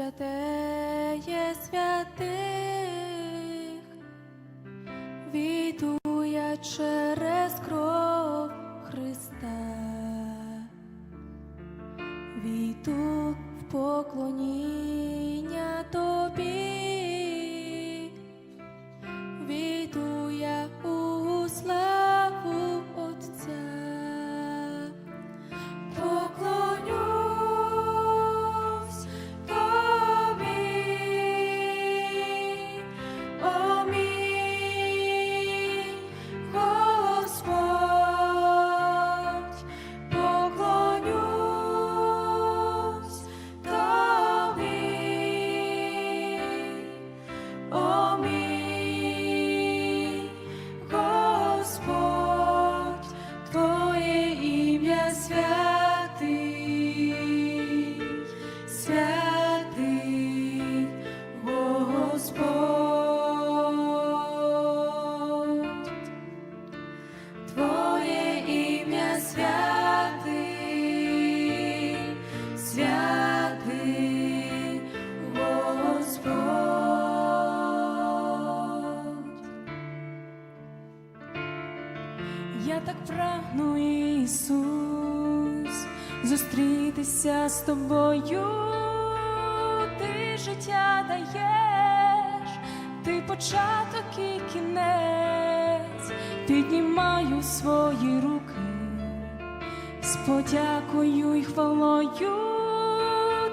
святеє святих, війду я через кров Христа, війду в поклоніння тобі, Так прагну, Ісус, зустрітися з тобою, ти життя даєш, ти початок і кінець, піднімаю свої руки з подякою і хвалою,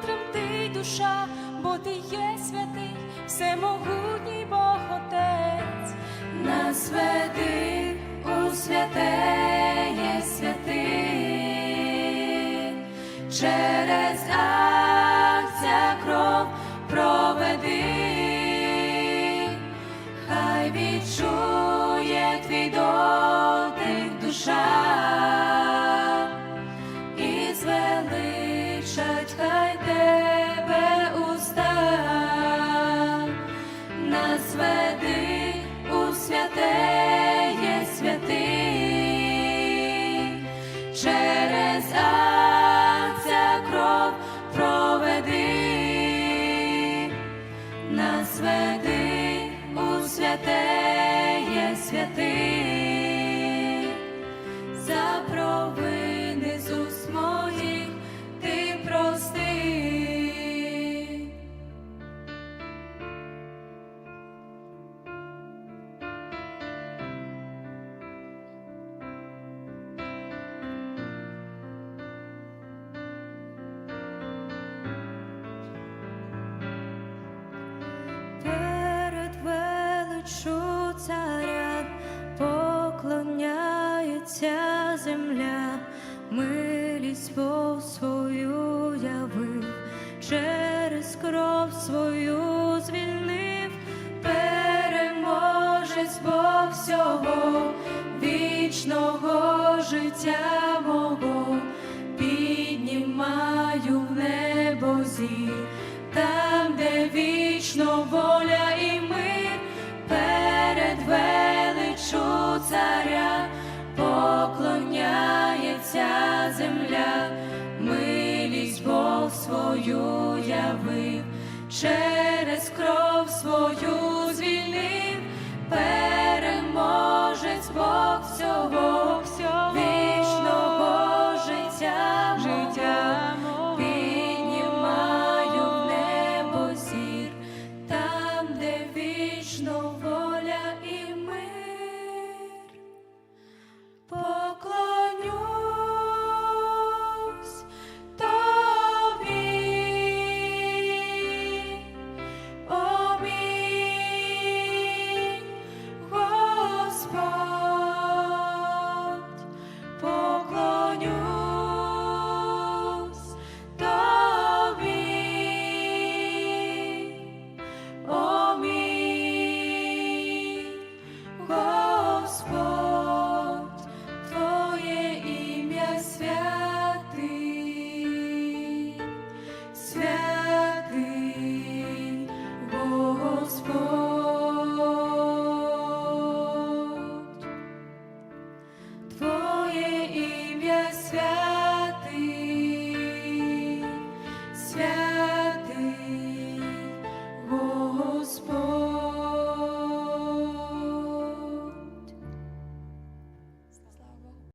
тремтить душа, бо ти є святий, всемогутній Бог Отець, нас веди у є святих, через акця кров проведи, хай відчує твій дотик душа через акція кров проведи, нас веди у святеє величу царя поклоняється земля, милість Бог свою явив, через кров свою звільнив, переможець Бог всього, вічного життя мого, піднімаю в небо зір, царя поклоняється земля, милість Бог свою явив, через кров свою